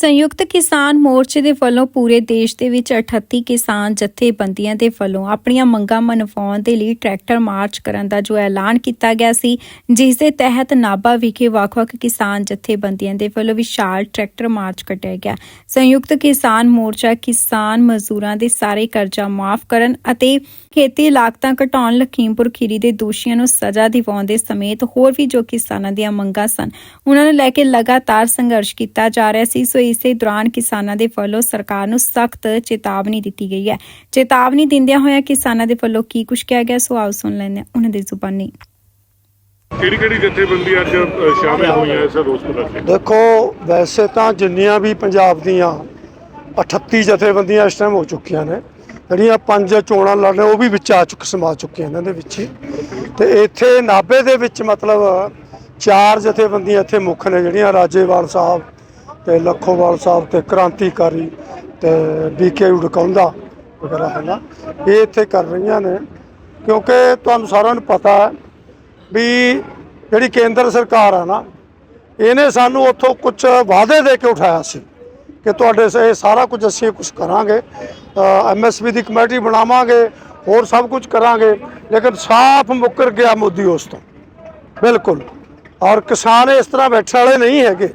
ਸੰਯੁਕਤ ਕਿਸਾਨ ਮੋਰਚੇ ਦੇ ਵੱਲੋਂ ਪੂਰੇ ਦੇਸ਼ ਦੇ ਵਿੱਚ 38 ਕਿਸਾਨ ਜਥੇਬੰਦੀਆਂ ਦੇ ਵੱਲੋਂ ਆਪਣੀਆਂ ਮੰਗਾਂ ਮਨਵਾਉਣ ਦੇ ਲਈ ਟਰੈਕਟਰ ਮਾਰਚ ਕਰਨ ਦਾ ਜੋ ਐਲਾਨ ਕੀਤਾ ਗਿਆ ਸੀ, ਜਿਸ ਦੇ ਤਹਿਤ ਨਾਭਾ ਵਿਖੇ ਵੱਖ-ਵੱਖ ਕਿਸਾਨ ਜਥੇਬੰਦੀਆਂ ਦੇ ਵੱਲੋਂ ਵਿਸ਼ਾਲ ਟਰੈਕਟਰ ਮਾਰਚ ਕੱਢਿਆ ਗਿਆ। ਸੰਯੁਕਤ ਕਿਸਾਨ ਮੋਰਚਾ ਕਿਸਾਨ ਮਜ਼ਦੂਰਾਂ ਦੇ ਸਾਰੇ ਕਰਜ਼ਾ ਮਾਫ ਕਰਨ ਅਤੇ ਖੇਤੀ ਲਾਗਤਾਂ ਘਟਾਉਣ, ਲਖੀਮਪੁਰ ਖੀਰੀ ਦੇ ਦੋਸ਼ੀਆਂ ਨੂੰ ਸਜ਼ਾ ਦਿਵਾਉਣ ਦੇ ਸਮੇਤ ਹੋਰ ਵੀ ਜੋ ਕਿਸਾਨਾਂ ਦੀਆਂ ਮੰਗਾਂ ਸਨ, ਉਹਨਾਂ ਨੂੰ ਲੈ ਕੇ ਲਗਾਤਾਰ ਸੰਘਰਸ਼ ਕੀਤਾ ਜਾ ਰਿਹਾ ਸੀ। ਸੋ ਇਸੇ ਦੌਰਾਨ ਕਿਸਾਨਾਂ ਦੇ ਵੱਲੋਂ ਸਰਕਾਰ ਨੂੰ ਸਖਤ ਚੇਤਾਵਨੀ ਦਿੱਤੀ ਗਈ ਹੈ। ਚੇਤਾਵਨੀ ਦਿੰਦਿਆਂ ਹੋਇਆਂ ਕਿਸਾਨਾਂ ਦੇ ਵੱਲੋਂ ਕੀ ਕੁਝ ਕਿਹਾ ਗਿਆ ਸੋ ਆਓ ਸੁਣ ਲੈਂਦੇ ਹਾਂ ਉਹਨਾਂ ਦੀ ਜ਼ੁਬਾਨੀ। ਕਿਹੜੀ ਕਿਹੜੀ ਜਥੇਬੰਦੀ ਅੱਜ ਸ਼ਾਮਿਲ ਹੋਈਆਂ ਇਸ ਰੋਸ ਪ੍ਰਦਰਸ਼ਨ ਦੇਖੋ ਵੈਸੇ ਤਾਂ ਜਿੰਨੀਆਂ ਵੀ ਪੰਜਾਬ ਦੀਆਂ 38 ਜਥੇਬੰਦੀਆਂ ਇਸ ਟਾਈਮ ਹੋ ਚੁੱਕੀਆਂ ਨੇ ਜਿਹੜੀਆਂ ਪੰਜ ਚੋਣਾਂ ਲੜ ਰਹੇ ਉਹ ਵੀ ਵਿੱਚ ਆ ਚੁੱਕ ਸਮਾ ਚੁੱਕੀਆਂ ਇਹਨਾਂ ਦੇ ਵਿੱਚ। ਤੇ ਇੱਥੇ ਨਾਭੇ ਦੇ ਵਿੱਚ ਮਤਲਬ ਚਾਰ ਜਥੇਬੰਦੀਆਂ ਇੱਥੇ ਮੁੱਖ ਨੇ ਜਿਹੜੀਆਂ ਰਾਜੇਵਾਲ ਸਾਹਿਬ ਤੇ ਲੱਖੋਵਾਲ ਸਾਹਿਬ ਤੇ ਕ੍ਰਾਂਤੀਕਾਰੀ ਤੇ ਬੀਕੇ ਉਡਕਾਉਂਦਾ ਵਗੈਰਾ ਹੈ ਨਾ ਇਹ ਇੱਥੇ ਕਰ ਰਹੀਆਂ ਨੇ, ਕਿਉਂਕਿ ਤੁਹਾਨੂੰ ਸਾਰਿਆਂ ਨੂੰ ਪਤਾ ਹੈ ਵੀ ਜਿਹੜੀ ਕੇਂਦਰ ਸਰਕਾਰ ਆ ਨਾ, ਇਹਨੇ ਸਾਨੂੰ ਉੱਥੋਂ ਕੁਝ ਵਾਅਦੇ ਦੇ ਕੇ ਉਠਾਇਆ ਸੀ ਕਿ ਤੁਹਾਡੇ ਸੇ, ਇਹ ਸਾਰਾ ਕੁਝ ਅਸੀਂ ਕੁਝ ਕਰਾਂਗੇ ਐਮਐਸਪੀ ਦੀ ਕਮੇਟੀ ਬਣਾਵਾਂਗੇ, ਹੋਰ ਸਭ ਕੁਝ ਕਰਾਂਗੇ, ਲੇਕਿਨ ਸਾਫ਼ ਮੁੱਕਰ ਗਿਆ ਮੋਦੀ ਉਸ ਤੋਂ। ਬਿਲਕੁਲ। ਔਰ ਕਿਸਾਨ ਇਸ ਤਰ੍ਹਾਂ ਬੈਠਣ ਵਾਲੇ ਨਹੀਂ ਹੈਗੇ।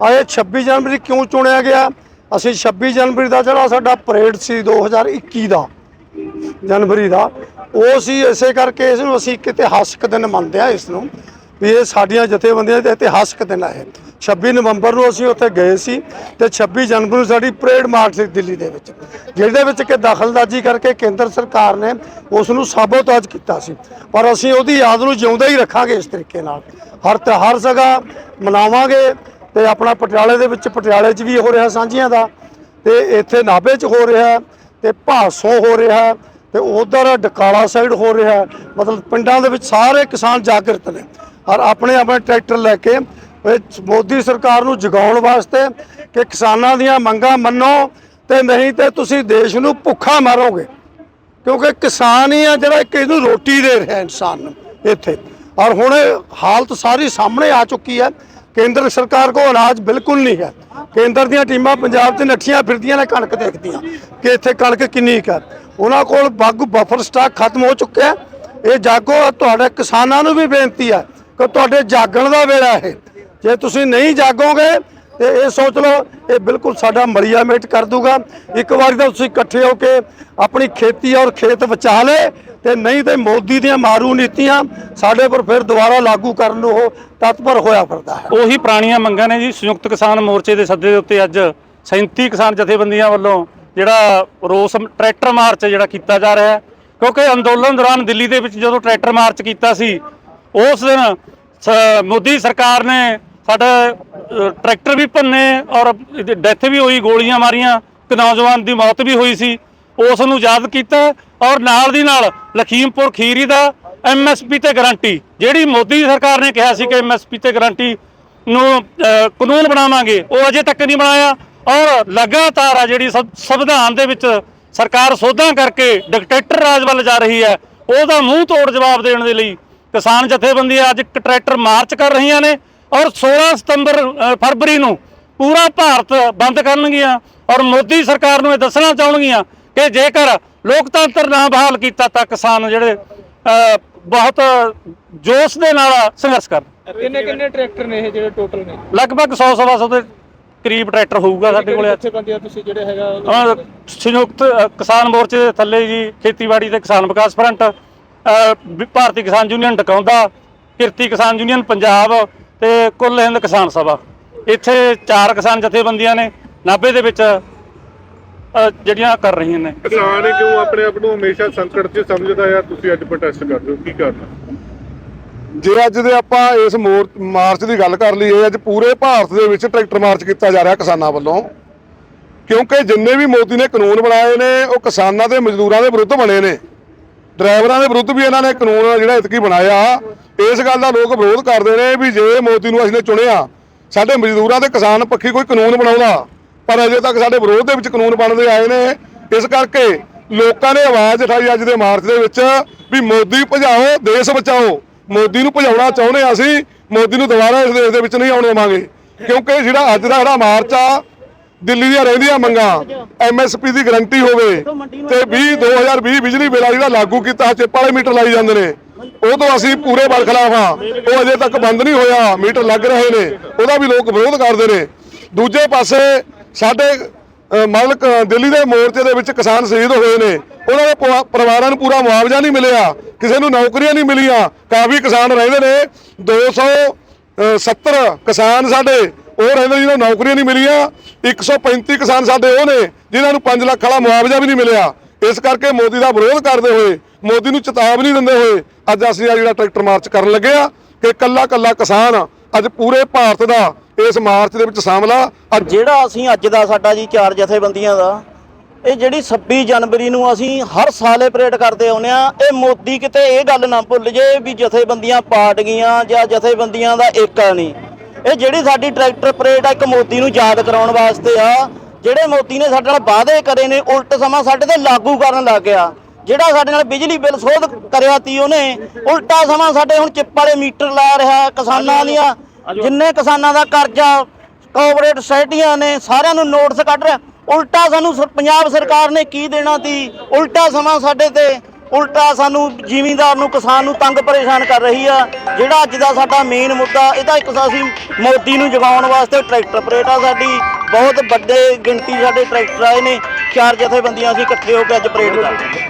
ਆਏ 26 ਜਨਵਰੀ ਕਿਉਂ ਚੁਣਿਆ ਗਿਆ? ਅਸੀਂ 26 ਜਨਵਰੀ ਦਾ ਜਿਹੜਾ ਸਾਡਾ ਪਰੇਡ ਸੀ 2021 ਦਾ, ਜਨਵਰੀ ਦਾ, ਉਹ ਸੀ ਇਸੇ ਕਰਕੇ ਇਸ ਨੂੰ ਅਸੀਂ ਇੱਕ ਇਤਿਹਾਸਕ ਦਿਨ ਮੰਨਦੇ ਆ ਇਸ ਨੂੰ, ਵੀ ਇਹ ਸਾਡੀਆਂ ਜਥੇਬੰਦੀਆਂ ਦਾ ਇਤਿਹਾਸਕ ਦਿਨ ਹੈ 26 ਨਵੰਬਰ ਨੂੰ ਅਸੀਂ ਉੱਥੇ ਗਏ ਸੀ ਤੇ 26 ਜਨਵਰੀ ਨੂੰ ਸਾਡੀ ਪਰੇਡ ਮਾਰਚ ਸੀ ਦਿੱਲੀ ਦੇ ਵਿੱਚ, ਜਿਹਦੇ ਵਿੱਚ ਕਿ ਦਖਲਅੰਦਾਜ਼ੀ ਕਰਕੇ ਕੇਂਦਰ ਸਰਕਾਰ ਨੇ ਉਸ ਨੂੰ ਸਾਬੋਤਾਜ ਕੀਤਾ ਸੀ। ਪਰ ਅਸੀਂ ਉਹਦੀ ਯਾਦ ਨੂੰ ਜਿਉਂਦਾ ਹੀ ਰੱਖਾਂਗੇ ਇਸ ਤਰੀਕੇ ਨਾਲ। ਹਰ ਹਰ ਜਗ੍ਹਾ ਮਨਾਵਾਂਗੇ ਤੇ ਆਪਣਾ ਪਟਿਆਲੇ ਦੇ ਵਿੱਚ ਪਟਿਆਲੇ 'ਚ ਵੀ ਹੋ ਰਿਹਾ ਸਾਂਝੀਆਂ ਦਾ ਤੇ ਇੱਥੇ ਨਾਭੇ 'ਚ ਹੋ ਰਿਹਾ ਤੇ ਭਾਸੋ ਹੋ ਰਿਹਾ ਤੇ ਉਧਰ ਡਕਾਲਾ ਸਾਈਡ ਹੋ ਰਿਹਾ। ਮਤਲਬ ਪਿੰਡਾਂ ਦੇ ਵਿੱਚ ਸਾਰੇ ਕਿਸਾਨ ਜਾਗਰਤ ਨੇ ਔਰ ਆਪਣੇ ਆਪਣੇ ਟਰੈਕਟਰ ਲੈ ਕੇ ਮੋਦੀ ਸਰਕਾਰ ਨੂੰ ਜਗਾਉਣ ਵਾਸਤੇ ਕਿ ਕਿਸਾਨਾਂ ਦੀਆਂ ਮੰਗਾਂ ਮੰਨੋ ਤੇ ਨਹੀਂ ਤੇ ਤੁਸੀਂ ਦੇਸ਼ ਨੂੰ ਭੁੱਖਾ ਮਾਰੋਗੇ। ਕਿਉਂਕਿ ਕਿਸਾਨ ਹੀ ਆ ਜਿਹੜਾ ਇੱਕ ਇਹਨੂੰ ਰੋਟੀ ਦੇ ਰਿਹਾ ਇਨਸਾਨ ਨੂੰ ਇੱਥੇ। ਔਰ ਹੁਣ ਹਾਲਤ ਸਾਰੀ ਸਾਹਮਣੇ ਆ ਚੁੱਕੀ ਹੈ। ਕੇਂਦਰ ਸਰਕਾਰ ਕੋਲ ਅਨਾਜ ਬਿਲਕੁਲ ਨਹੀਂ ਹੈ। ਕੇਂਦਰ ਦੀਆਂ ਟੀਮਾਂ ਪੰਜਾਬ 'ਚ ਨੱਠੀਆਂ ਫਿਰਦੀਆਂ ਨੇ, ਕਣਕ ਦੇਖਦੀਆਂ। ਕਿ ਇੱਥੇ ਕਣਕ ਕਿੰਨੀ ਕੁ ਹੈ। ਉਹਨਾਂ ਕੋਲ ਬਾਗੂ ਬਫਰ ਸਟਾਕ ਖਤਮ ਹੋ ਚੁੱਕਿਆ ਇਹ ਜਾਗੋ ਤੁਹਾਡੇ ਕਿਸਾਨਾਂ ਨੂੰ ਵੀ ਬੇਨਤੀ ਹੈ ਕਿ ਤੁਹਾਡੇ ਜਾਗਣ ਦਾ ਵੇਲਾ ਹੈ। ਜੇ ਤੁਸੀਂ ਨਹੀਂ ਜਾਗੋਗੇ ਤੇ ਇਹ ਸੋਚ ਲਓ, ਇਹ ਬਿਲਕੁਲ ਸਾਡਾ ਮੜੀਆ ਮੇਟ ਕਰ ਦੂਗਾ। ਇੱਕ ਵਾਰੀ ਤਾਂ ਤੁਸੀਂ ਇਕੱਠੇ ਹੋ ਕੇ ਆਪਣੀ ਖੇਤੀ ਔਰ ਖੇਤ ਬਚਾ ਲੇ ਤੇ ਨਹੀਂ ਤੇ ਮੋਦੀ ਦੀਆਂ ਮਾਰੂ ਨੀਤੀਆਂ ਸਾਡੇ ਪਰ ਫਿਰ ਦੁਬਾਰਾ ਲਾਗੂ ਕਰਨ ਨੂੰ ਉਹ ਤਤਪਰ ਹੋਇਆ ਫਿਰਦਾ ਹੈ। ਉਹੀ ਪੁਰਾਣੀਆਂ ਮੰਗਾਂ ਨੇ ਜੀ, ਸੰਯੁਕਤ ਕਿਸਾਨ ਮੋਰਚੇ ਦੇ ਸੱਦੇ ਦੇ ਉੱਤੇ ਅੱਜ 37 ਕਿਸਾਨ ਜਥੇਬੰਦੀਆਂ ਵੱਲੋਂ ਜਿਹੜਾ ਰੋਸ ਟਰੈਕਟਰ ਮਾਰਚ ਜਿਹੜਾ ਕੀਤਾ ਜਾ ਰਿਹਾ ਹੈ। ਕਿਉਂਕਿ ਅੰਦੋਲਨ ਦੌਰਾਨ ਦਿੱਲੀ ਦੇ ਵਿੱਚ ਜਦੋਂ ਟਰੈਕਟਰ ਮਾਰਚ ਕੀਤਾ ਸੀ, ਉਸ ਦਿਨ ਸ- ਮੋਦੀ ਸਰਕਾਰ ਨੇ ਸਾਡਾ ਟਰੈਕਟਰ ਵੀ ਭੰਨੇ ਔਰ ਡੈਥ ਵੀ ਹੋਈ, ਗੋਲੀਆਂ ਮਾਰੀਆਂ, ਇੱਕ ਨੌਜਵਾਨ ਦੀ ਮੌਤ ਵੀ ਹੋਈ ਸੀ। ਉਸ ਨੂੰ ਯਾਦ ਕੀਤਾ ਔਰ ਨਾਲ ਦੀ ਨਾਲ ਲਖੀਮਪੁਰ ਖੀਰੀ ਦਾ ਐਮਐਸਪੀ ਤੇ ਗਾਰੰਟੀ, ਜਿਹੜੀ ਮੋਦੀ ਸਰਕਾਰ ਨੇ ਕਿਹਾ ਸੀ ਕਿ ਐਮਐਸਪੀ ਤੇ ਗਾਰੰਟੀ ਨੂੰ ਕਾਨੂੰਨ ਬਣਾਵਾਂਗੇ, ਉਹ ਅਜੇ ਤੱਕ ਨਹੀਂ ਬਣਾਇਆ। ਔਰ ਲਗਾਤਾਰ ਆ ਜਿਹੜੀ ਸੰ- ਸੰਵਿਧਾਨ ਦੇ ਵਿੱਚ ਸਰਕਾਰ ਸੋਧਾਂ ਕਰਕੇ ਡਿਕਟੇਟਰ ਰਾਜ ਵੱਲ ਜਾ ਰਹੀ ਹੈ, ਉਹਦਾ ਮੂੰਹ ਤੋੜ ਜਵਾਬ ਦੇਣ ਦੇ ਲਈ ਕਿਸਾਨ ਜਥੇਬੰਦੀਆਂ ਅੱਜ ਇੱਕ ਟਰੈਕਟਰ ਮਾਰਚ ਕਰ ਰਹੀਆਂ ਨੇ। ਔਰ 16 ਸਤੰਬਰ ਫਰਵਰੀ ਨੂੰ ਪੂਰਾ ਭਾਰਤ ਬੰਦ ਕਰਨਗੀਆਂ ਔਰ ਮੋਦੀ ਸਰਕਾਰ ਨੂੰ ਇਹ ਦੱਸਣਾ ਚਾਹਣਗੀਆਂ ਕਿ ਜੇਕਰ ਲੋਕਤੰਤਰ ਨਾ ਬਹਾਲ ਕੀਤਾ ਤਾਂ ਕਿਸਾਨ ਜਿਹੜੇ ਬਹੁਤ ਜੋਸ਼ ਦੇ ਨਾਲ ਸੰਘਰਸ਼ ਕਰਨ ਕਿੰਨੇ ਕਿੰਨੇ ਟਰੈਕਟਰ ਨੇ ਇਹ ਜਿਹੜੇ ਟੋਟਲ ਨੇ? ਲਗਭਗ 100 ਸਵਾ ਸੌ ਦੇ ਕਰੀਬ ਟਰੈਕਟਰ ਹੋਊਗਾ ਸਾਡੇ ਕੋਲੇ। ਤੁਸੀਂ ਜਿਹੜੇ ਹੈਗਾ ਸੰਯੁਕਤ ਕਿਸਾਨ ਮੋਰਚੇ ਦੇ ਥੱਲੇ ਜੀ ਖੇਤੀਬਾੜੀ ਤੇ ਕਿਸਾਨ ਵਿਕਾਸ ਫਰੰਟ ਭਾਰਤੀ ਕਿਸਾਨ ਯੂਨੀਅਨ ਟਕਾਉਂਦਾ ਕਿਰਤੀ ਕਿਸਾਨ ਯੂਨੀਅਨ ਪੰਜਾਬ ਤੇ ਕੁੱਲ ਹਿੰਦ ਕਿਸਾਨ ਸਭਾ। ਇੱਥੇ ਚਾਰ ਕਿਸਾਨ ਜਥੇਬੰਦੀਆਂ ਨੇ ਨਾਭੇ ਦੇ ਵਿੱਚ ਜਿਹੜੀਆਂ ਕਰ ਰਹੀਆਂ ਨੇ। ਕਿਸਾਨ ਇਹ ਕਿਉਂ ਆਪਣੇ ਆਪ ਨੂੰ ਹਮੇਸ਼ਾ ਸੰਕਟ 'ਚ ਸਮਝਦਾ ਹੈ ਤੁਸੀਂ ਅੱਜ ਪ੍ਰੋਟੈਸਟ ਕਰ ਰਹੇ ਹੋ ਕੀ ਕਰਨਾ ਜੇ ਅੱਜ ਦੇ ਆਪਾਂ ਇਸ ਮੋਰ ਮਾਰਚ ਦੀ ਗੱਲ ਕਰ ਲਈਏ ਅੱਜ ਪੂਰੇ ਭਾਰਤ ਦੇ ਵਿੱਚ ਟਰੈਕਟਰ ਮਾਰਚ ਕੀਤਾ ਜਾ ਰਿਹਾ ਕਿਸਾਨਾਂ ਵੱਲੋਂ। ਕਿਉਂਕਿ ਜਿੰਨੇ ਵੀ ਮੋਦੀ ਨੇ ਕਾਨੂੰਨ ਬਣਾਏ ਨੇ ਉਹ ਕਿਸਾਨਾਂ ਤੇ ਮਜ਼ਦੂਰਾਂ ਦੇ ਵਿਰੁੱਧ ਬਣੇ ਨੇ। ਡਰਾਈਵਰਾਂ ਦੇ ਵਿਰੁੱਧ ਵੀ ਇਹਨਾਂ ਨੇ ਕਾਨੂੰਨ ਜਿਹੜਾ ਇਤਕੀ ਬਣਾਇਆ। ਇਸ ਗੱਲ ਦਾ ਲੋਕ ਵਿਰੋਧ ਕਰਦੇ ਨੇ ਵੀ ਜੇ ਮੋਦੀ ਨੂੰ ਅਸੀਂ ਨੇ ਚੁਣਿਆ, ਸਾਡੇ ਮਜ਼ਦੂਰਾਂ ਤੇ ਕਿਸਾਨ ਪੱਖੀ ਕੋਈ ਕਾਨੂੰਨ ਬਣਾਉਂਦਾ। ਪਰ ਅਜੇ ਤੱਕ ਸਾਡੇ ਵਿਰੋਧ ਦੇ ਵਿੱਚ ਕਾਨੂੰਨ ਬਣਦੇ ਆਏ ਨੇ। ਇਸ ਕਰਕੇ ਲੋਕਾਂ ਨੇ ਆਵਾਜ਼ ਉਠਾਈ ਅੱਜ ਦੇ ਮਾਰਚ ਦੇ ਵਿੱਚ ਵੀ ਮੋਦੀ ਭਜਾਓ, ਦੇਸ਼ ਬਚਾਓ। ਮੋਦੀ ਨੂੰ ਭਜਾਉਣਾ ਚਾਹੁੰਦੇ ਹਾਂ ਅਸੀਂ, ਮੋਦੀ ਨੂੰ ਦੁਬਾਰਾ ਇਸ ਦੇਸ਼ ਦੇ ਵਿੱਚ ਨਹੀਂ ਆਉਣ ਦੇਵਾਂਗੇ। ਕਿਉਂਕਿ ਜਿਹੜਾ ਅੱਜ ਦਾ ਜਿਹੜਾ ਮਾਰਚ ਆ ਦਿੱਲੀ ਦੀਆਂ ਰਹਿੰਦੀਆਂ ਮੰਗਾਂ ਐਮਐਸਪੀ ਦੀ ਗਰੰਟੀ ਹੋਵੇ ਤੇ 20 2020 ਬਿਜਲੀ ਬਿੱਲ ਆ ਜਿਹੜਾ ਲਾਗੂ ਕੀਤਾ ਚਿੱਪ ਵਾਲੇ ਮੀਟਰ ਲਾਈ ਜਾਂਦੇ ਨੇ। ਉਹ ਤੋਂ ਅਸੀਂ ਪੂਰੇ ਬਰਖਲਾਫ ਆ। ਉਹ ਅਜੇ ਤੱਕ ਬੰਦ ਨਹੀਂ ਹੋਇਆ, ਮੀਟਰ ਲੱਗ ਰਹੇ ਨੇ, ਉਹਦਾ ਵੀ ਲੋਕ ਵਿਰੋਧ ਕਰਦੇ ਨੇ। ਦੂਜੇ ਪਾਸੇ ਸਾਡੇ ਮਤਲਬ ਦਿੱਲੀ ਦੇ ਮੋਰਚੇ ਦੇ ਵਿੱਚ ਕਿਸਾਨ ਸ਼ਹੀਦ ਹੋਏ ਨੇ। ਉਹਨਾਂ ਦੇ ਪਰਿਵਾਰਾਂ ਨੂੰ ਪੂਰਾ ਮੁਆਵਜ਼ਾ ਨਹੀਂ ਮਿਲਿਆ, ਕਿਸੇ ਨੂੰ ਨੌਕਰੀਆਂ ਨਹੀਂ ਮਿਲੀਆਂ। ਕਾਫੀ ਕਿਸਾਨ ਰਹਿੰਦੇ ਨੇ। 270 ਕਿਸਾਨ ਸਾਡੇ ਉਹ ਰਹਿੰਦੇ ਜਿਹਨਾਂ ਨੂੰ ਨੌਕਰੀਆਂ ਨਹੀਂ ਮਿਲੀਆਂ 135 ਕਿਸਾਨ ਸਾਡੇ ਉਹ ਨੇ ਜਿਨ੍ਹਾਂ ਨੂੰ 5 ਲੱਖ ਵਾਲਾ ਮੁਆਵਜ਼ਾ ਵੀ ਨਹੀਂ ਮਿਲਿਆ। ਇਸ ਕਰਕੇ ਮੋਦੀ ਦਾ ਵਿਰੋਧ ਕਰਦੇ ਹੋਏ, ਮੋਦੀ ਨੂੰ ਚੇਤਾਵਨੀ ਦਿੰਦੇ ਹੋਏ, ਅੱਜ ਅਸੀਂ ਆ ਜਿਹੜਾ ਟਰੈਕਟਰ ਮਾਰਚ ਕਰਨ ਲੱਗੇ ਆ ਕਿ ਕੱਲਾ ਕੱਲਾ ਕਿਸਾਨ ਅੱਜ ਪੂਰੇ ਭਾਰਤ ਦਾ ਇਸ ਮਾਰਚ ਦੇ ਵਿੱਚ ਸ਼ਾਮਲ ਆ। ਜਿਹੜਾ ਅਸੀਂ ਅੱਜ ਦਾ ਸਾਡਾ ਜੀ ਚਾਰ ਜਥੇਬੰਦੀਆਂ ਦਾ, ਇਹ ਜਿਹੜੀ 26 ਜਨਵਰੀ ਨੂੰ ਅਸੀਂ ਹਰ ਸਾਲ ਇਹ ਪਰੇਡ ਕਰਦੇ ਆਉਂਦੇ ਆ ਇਹ ਮੋਦੀ ਕਿਤੇ ਇਹ ਗੱਲ ਨਾ ਭੁੱਲ ਜੇ ਵੀ ਜਥੇਬੰਦੀਆਂ ਪਾਰਟ ਗਈਆਂ ਜਾਂ ਜਥੇਬੰਦੀਆਂ ਦਾ ਏਕਾ ਨਹੀਂ। ਇਹ ਜਿਹੜੀ ਸਾਡੀ ਟਰੈਕਟਰ ਪਰੇਡ ਆ ਇੱਕ ਮੋਦੀ ਨੂੰ ਯਾਦ ਕਰਾਉਣ ਵਾਸਤੇ ਆ ਜਿਹੜੇ ਮੋਦੀ ਨੇ ਸਾਡੇ ਨਾਲ ਵਾਅਦੇ ਕਰੇ ਨੇ ਉਲਟ ਸਮਾਂ ਸਾਡੇ ਤੇ ਲਾਗੂ ਕਰਨ ਲੱਗ ਗਿਆ। ਜਿਹੜਾ ਸਾਡੇ ਨਾਲ ਬਿਜਲੀ ਬਿੱਲ ਸੋਧ ਕਰਿਆ ਤੀ ਉਹਨੇ ਉਲਟਾ ਸਮਾਂ ਸਾਡੇ ਹੁਣ ਚਿੱਪ ਵਾਲੇ ਮੀਟਰ ਲਾ ਰਿਹਾ ਕਿਸਾਨਾਂ ਦੀਆਂ ਜਿੰਨੇ ਕਿਸਾਨਾਂ ਦਾ ਕਰਜ਼ਾ ਕੋਆਪਰੇਟ ਸੋਸਾਇਟੀਆਂ ਨੇ ਸਾਰਿਆਂ ਨੂੰ ਨੋਟਿਸ ਕੱਢ ਰਿਹਾ। ਉਲਟਾ ਸਾਨੂੰ ਪੰਜਾਬ ਸਰਕਾਰ ਨੇ ਕੀ ਦੇਣਾ ਤੀ ਉਲਟਾ ਸਮਾਂ ਸਾਡੇ ਤੇ ਉਲਟਾ ਸਾਨੂੰ ਜ਼ਿਮੀਂਦਾਰ ਨੂੰ, ਕਿਸਾਨ ਨੂੰ ਤੰਗ ਪਰੇਸ਼ਾਨ ਕਰ ਰਹੀ ਆ। ਜਿਹੜਾ ਅੱਜ ਦਾ ਸਾਡਾ ਮੇਨ ਮੁੱਦਾ, ਇਹਦਾ ਇੱਕ ਅਸੀਂ ਮੋਦੀ ਨੂੰ ਜਗਾਉਣ ਵਾਸਤੇ ਟਰੈਕਟਰ ਪਰੇਡ ਆ ਸਾਡੀ। ਬਹੁਤ ਵੱਡੇ ਗਿਣਤੀ ਸਾਡੇ ਟਰੈਕਟਰ ਆਏ ਨੇ, ਚਾਰ ਜਥੇਬੰਦੀਆਂ ਅਸੀਂ ਇਕੱਠੇ ਹੋ ਕੇ ਅੱਜ ਪਰੇਡ ਕਰਦੇ